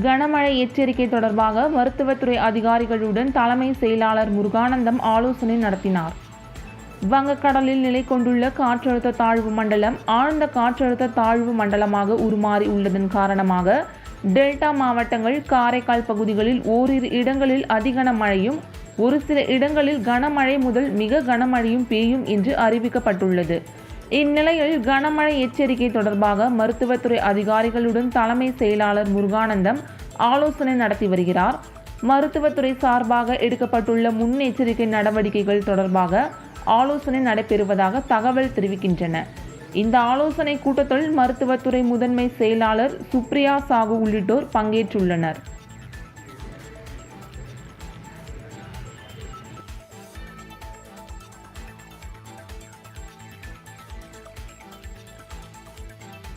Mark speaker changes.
Speaker 1: கனமழை எச்சரிக்கை தொடர்பாக மருத்துவத்துறை அதிகாரிகளுடன் தலைமை செயலாளர் முருகானந்தம் ஆலோசனை நடத்தினார். வங்கக்கடலில் நிலை கொண்டுள்ள காற்றழுத்த தாழ்வு மண்டலம் ஆழ்ந்த காற்றழுத்த தாழ்வு மண்டலமாக உருமாறி உள்ளதன் காரணமாக டெல்டா மாவட்டங்கள் காரைக்கால் பகுதிகளில் ஓரிரு இடங்களில் அதிகன மழையும் ஒரு சில இடங்களில் கனமழை முதல் மிக கனமழையும் பெய்யும் என்று அறிவிக்கப்பட்டுள்ளது. இந்நிலையில் கனமழை எச்சரிக்கை தொடர்பாக மருத்துவத்துறை அதிகாரிகளுடன் தலைமை செயலாளர் முருகானந்தம் ஆலோசனை நடத்தி வருகிறார். மருத்துவத்துறை சார்பாக எடுக்கப்பட்டுள்ள முன்னெச்சரிக்கை நடவடிக்கைகள் தொடர்பாக ஆலோசனை நடைபெறுவதாக தகவல் தெரிவிக்கின்றன. இந்த ஆலோசனை கூட்டத்தில் மருத்துவத்துறை முதன்மை செயலாளர் சுப்ரியா சாகு உள்ளிட்டோர் பங்கேற்றுள்ளனர்.